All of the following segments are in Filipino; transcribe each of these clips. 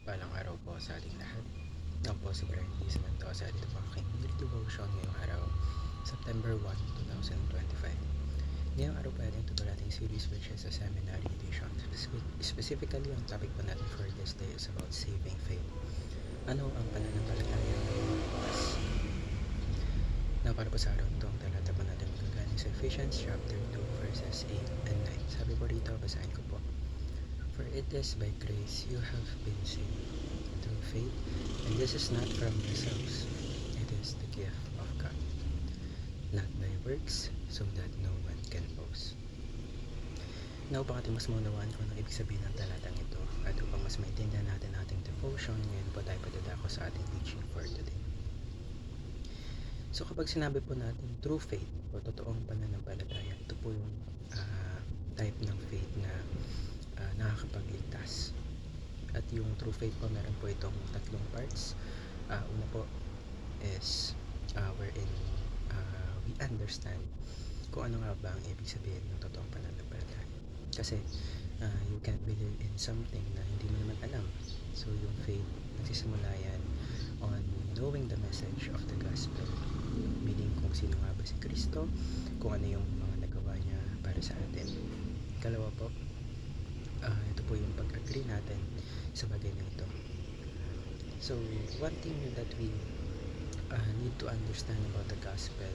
Palang araw po sa ating lahat. Ako po si Brian D. Samantosa. Dito po aking daily devotion ngayong araw, September 1, 2025. Ngayong araw po ating tutulan ating series which is a seminary edition. Spe- Specifically, ang topic po natin for this day is about saving faith. Ano ang pananampalataya ng bukas? Na para po sa araw ito, ang talata po natin magagaling sa Ephesians chapter 2 verses 8 and 9. Sabi po rito, basahin ko po. For it is by grace you have been saved through faith, and this is not from yourselves, it is the gift of God, not by works, so that no one can boast. Ating mas maunawaan kung ano ibig sabihin ng talatang ito, at upang mas maintindihan natin ating devotion, ngayon po tayo padadako sa ating teaching for today. So kapag sinabi po natin true faith o totoong pananampalataya, ito po yung ah, type ng faith na nakakapagligtas. At yung true faith po, meron po itong tatlong parts. Ah, una po is uh, wherein ah, we understand kung ano nga ba ang ibig sabihin ng totoong pananampalataya. Kasi ah, you can't believe in something na hindi mo naman alam. So yung faith, nagsisimula yan on knowing the message of the gospel. Meaning kung sino nga ba si Kristo, kung ano yung mga nagawa niya para sa atin. Kalawa po, pag-agree natin sa bagay na ito. So, one thing that we uh, need to understand about the gospel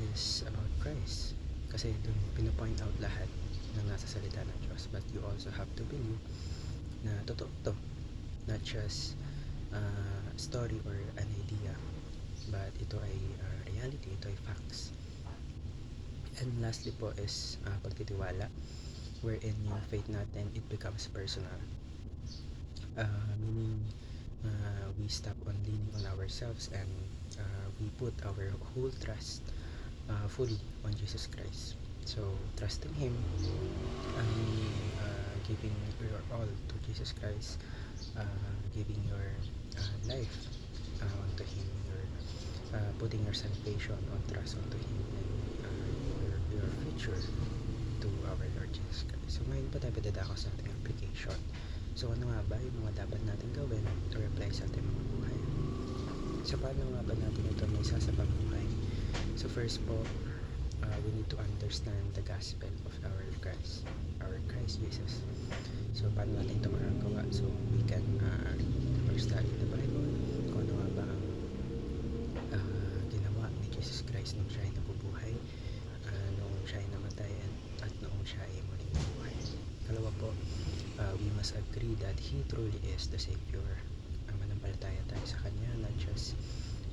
is about Christ. Kasi doon pinapoint out lahat ng nasa salita ng Diyos. But you also have to believe na totoo to. Not just uh, story or an idea. But ito ay uh, reality, ito ay facts. And lastly po is uh, pagtitiwala wherein yung faith natin it becomes personal. Uh, meaning uh, we stop on leaning on ourselves and uh, we put our whole trust uh, fully on Jesus Christ. So trusting Him, mean, uh, giving your all to Jesus Christ, uh, giving your uh, life uh, onto Him, your uh, putting your salvation on trust onto Him, and uh, your, your future So ngayon pa tayo dadako sa ating application. So ano nga ba yung mga dapat natin gawin to apply sa ating mga buhay? So paano nga ba natin ito may isa sa pamumuhay? So first po, uh, we need to understand the gospel of our Christ, our Christ Jesus. So paano natin ito magagawa? So we can uh, first study the Bible, kung ano nga ba ang uh, ginawa ni Jesus Christ nung siya ay nabubuhay, uh, nung siya ay namatay, at, at noong siya ay muling nabuhay. Kalawa po, uh, we must agree that He truly is the Savior. Uh, manampalataya tayo sa Kanya, not just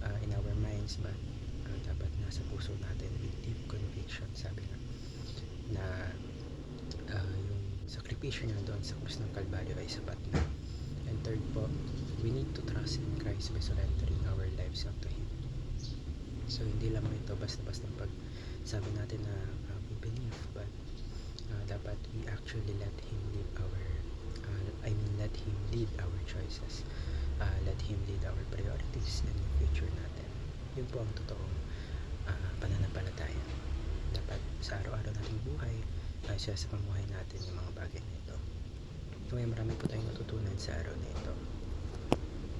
uh, in our minds, but uh, dapat nasa puso natin with deep conviction, sabi nga, na uh, yung sakripisyo niya doon sa krus ng Kalbaryo ay sapat na. And third po, we need to trust in Christ by surrendering our lives unto Him. So, hindi lang ito basta-basta pag sabi natin na uh, we believe, but uh, dapat we actually let Him live our, uh, I mean, let Him lead our choices. Uh, let Him lead our priorities and yung future natin. Yun po ang totoong uh, pananampalataya. Dapat sa araw-araw nating buhay, uh, siya sa pamuhay natin yung mga bagay na ito. So, may marami po tayong natutunan sa araw na ito.